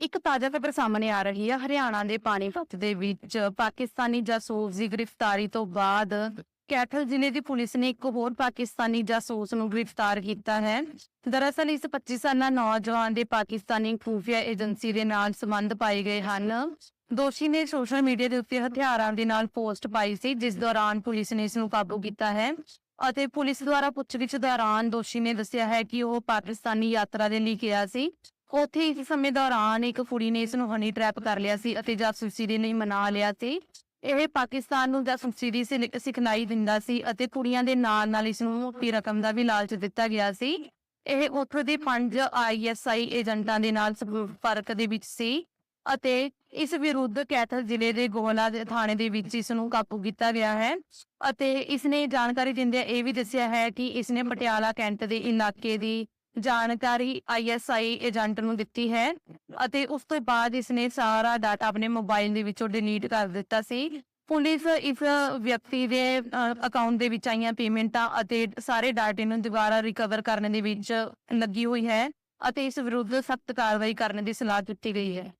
ਇੱਕ ਤਾਜ਼ਾ ਖਬਰ ਸਾਹਮਣੇ ਆ ਰਹੀ ਹੈ ਹਰਿਆਣਾ ਦੇ ਪਾਣੀਪਤ ਦੇ ਵਿੱਚ ਪਾਕਿਸਤਾਨੀ ਜਾਸੂਸ ਦੀ ਗ੍ਰਿਫਤਾਰੀ ਤੋਂ ਬਾਅਦ ਕੈਥਲ ਜ਼ਿਲ੍ਹੇ ਦੀ ਪੁਲਿਸ ਨੇ ਇੱਕ ਹੋਰ ਪਾਕਿਸਤਾਨੀ ਜਾਸੂਸ ਨੂੰ ਗ੍ਰਿਫਤਾਰ ਕੀਤਾ ਹੈ। ਦਰਅਸਲ ਇਸ 25 ਸਾਲਾ ਨੌਜਵਾਨ ਦੇ ਪਾਕਿਸਤਾਨੀ ਖੂਫੀਆ ਏਜੰਸੀ ਦੇ ਨਾਲ ਸੰਬੰਧ ਪਾਏ ਗਏ ਹਨ। ਦੋਸ਼ੀ ਨੇ ਸੋਸ਼ਲ ਮੀਡੀਆ ਦੇ ਉੱਤੇ ਹਥਿਆਰਾਂ ਦੇ ਨਾਲ ਪੋਸਟ ਪਾਈ ਸੀ, ਜਿਸ ਦੌਰਾਨ ਪੁਲਿਸ ਨੇ ਇਸ ਨੂੰ ਕਾਬੂ ਕੀਤਾ ਹੈ ਅਤੇ ਪੁਲਿਸ ਦੁਆਰਾ ਪੁੱਛਗਿੱਛ ਦੌਰਾਨ ਦੋਸ਼ੀ ਨੇ ਦੱਸਿਆ ਹੈ ਕਿ ਉਹ ਪਾਕਿਸਤਾਨੀ ਯਾਤਰਾ ਦੇ ਲਈ ਗਿਆ ਸੀ। ਉੱਥੇ ਇਸ ਸਮੇਂ ਦੌਰਾਨ ਇੱਕ ਕੁੜੀ ਨੇ ਇਸ ਨੂੰ ਹਨੀ ਟ੍ਰੈਪ ਕਰ ਲਿਆ ਸੀ ਅਤੇ ਜਾਸੂਸੀ ਦੇ ਲਈ ਮਨਾ ਲਿਆ ਸੀ। ਇਹ ਪਾਕਿਸਤਾਨ ਨੂੰ ਜਾਸੂਸੀ ਦੀ ਸਿਲ- ਸਿਖਲਾਈ ਦਿੰਦਾ ਸੀ ਅਤੇ ਕੁੜੀਆਂ ਦੇ ਨਾਲ ਨਾਲ ਇਸ ਨੂੰ ਮੋਟੀ ਰਕਮ ਦਾ ਵੀ ਲਾਲਚ ਦਿੱਤਾ ਗਿਆ ਸੀ। ਇਹ ਉੱਥੋਂ ਦੇ ਪੰਜ ਆਈਐਸਆਈ ਏਜੰਟਾਂ ਦੇ ਨਾਲ ਸੰਪਰਕ ਦੇ ਵਿੱਚ ਸੀ ਅਤੇ ਇਸ ਵਿਰੁੱਧ ਕੈਥਲ ਜ਼ਿਲ੍ਹੇ ਦੇ ਗੋਲਾ ਦੇ ਥਾਣੇ ਦੇ ਵਿੱਚ ਇਸ ਨੂੰ ਕਾਬੂ ਕੀਤਾ ਗਿਆ ਹੈ ਅਤੇ ਇਸ ਨੇ ਜਾਣਕਾਰੀ ਦਿੰਦਿਆਂ ਇਹ ਵੀ ਦੱਸਿਆ ਹੈ ਕਿ ਇਸ ਨੇ ਪਟਿਆਲਾ ਕੈਂਟ ਦੇ ਇਲਾਕੇ ਦੀ ਜਾਣਕਾਰੀ ਆਈਐਸਆਈ ਏਜੰਟ ਨੂੰ ਦਿੱਤੀ ਹੈ ਅਤੇ ਉਸ ਤੋਂ ਬਾਅਦ ਇਸ ਨੇ ਸਾਰਾ ਡਾਟਾ ਆਪਣੇ ਮੋਬਾਈਲ ਦੇ ਵਿੱਚੋਂ ਡਿਲੀਟ ਕਰ ਦਿੱਤਾ ਸੀ। ਪੁਲਿਸ ਇਸ ਵਿਅਕਤੀ ਦੇ ਅਕਾਊਂਟ ਦੇ ਵਿੱਚ ਆਈਆਂ ਪੇਮੈਂਟਾਂ ਅਤੇ ਸਾਰੇ ਡਾਟੇ ਨੂੰ ਦੁਬਾਰਾ ਰਿਕਵਰ ਕਰਨ ਦੇ ਵਿੱਚ ਲੱਗੀ ਹੋਈ ਹੈ ਅਤੇ ਇਸ ਵਿਰੁੱਧ ਸਖਤ ਕਾਰਵਾਈ ਕਰਨ ਦੀ ਸਲਾਹ ਦਿੱਤੀ ਗਈ ਹੈ।